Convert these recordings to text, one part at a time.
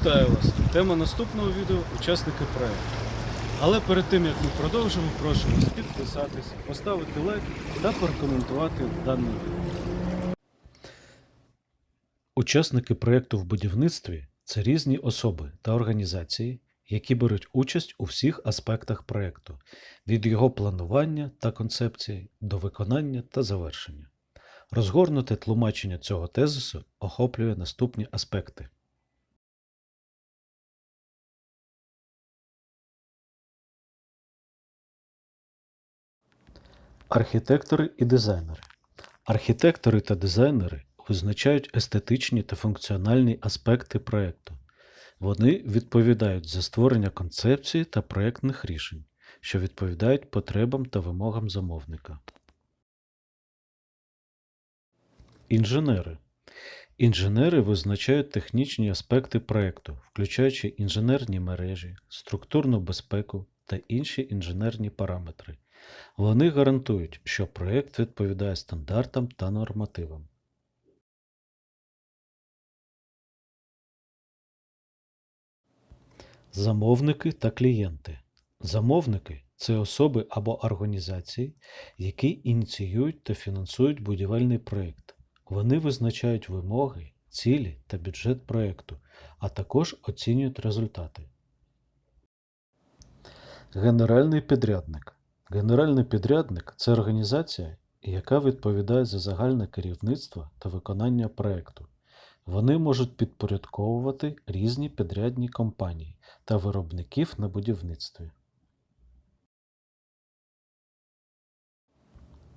Вітаю вас! Тема наступного відео учасники проєкту. Але перед тим як ми продовжимо, прошу вас підписатись, поставити лайк та прокоментувати дане відео. Учасники проєкту в будівництві це різні особи та організації, які беруть участь у всіх аспектах проєкту від його планування та концепції до виконання та завершення. Розгорнуте тлумачення цього тезису охоплює наступні аспекти. Архітектори і дизайнери. Архітектори та дизайнери визначають естетичні та функціональні аспекти проєкту. Вони відповідають за створення концепції та проєктних рішень, що відповідають потребам та вимогам замовника. Інженери. Інженери визначають технічні аспекти проєкту, включаючи інженерні мережі, структурну безпеку та інші інженерні параметри. Вони гарантують, що проєкт відповідає стандартам та нормативам. Замовники та клієнти. Замовники це особи або організації, які ініціюють та фінансують будівельний проєкт. Вони визначають вимоги, цілі та бюджет проєкту, а також оцінюють результати. Генеральний підрядник. Генеральний підрядник це організація, яка відповідає за загальне керівництво та виконання проєкту. Вони можуть підпорядковувати різні підрядні компанії та виробників на будівництві.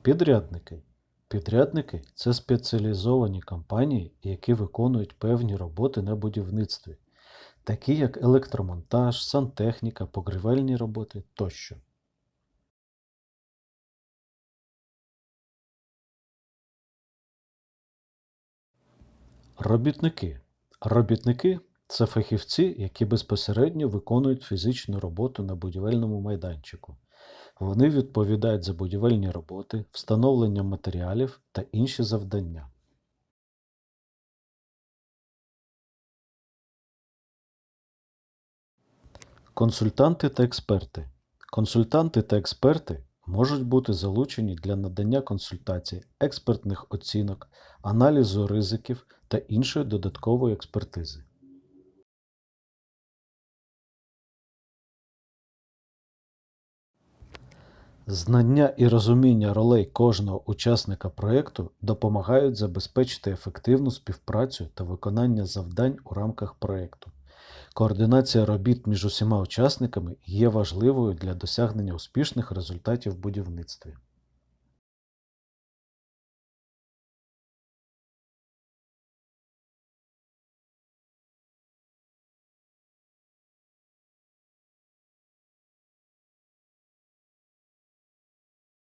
Підрядники. Підрядники це спеціалізовані компанії, які виконують певні роботи на будівництві, такі як електромонтаж, сантехніка, погрівельні роботи тощо. Робітники. Робітники це фахівці, які безпосередньо виконують фізичну роботу на будівельному майданчику. Вони відповідають за будівельні роботи, встановлення матеріалів та інші завдання. Консультанти та експерти. Консультанти та експерти можуть бути залучені для надання консультацій, експертних оцінок, аналізу ризиків та іншої додаткової експертизи. Знання і розуміння ролей кожного учасника проєкту допомагають забезпечити ефективну співпрацю та виконання завдань у рамках проєкту. Координація робіт між усіма учасниками є важливою для досягнення успішних результатів в будівництві.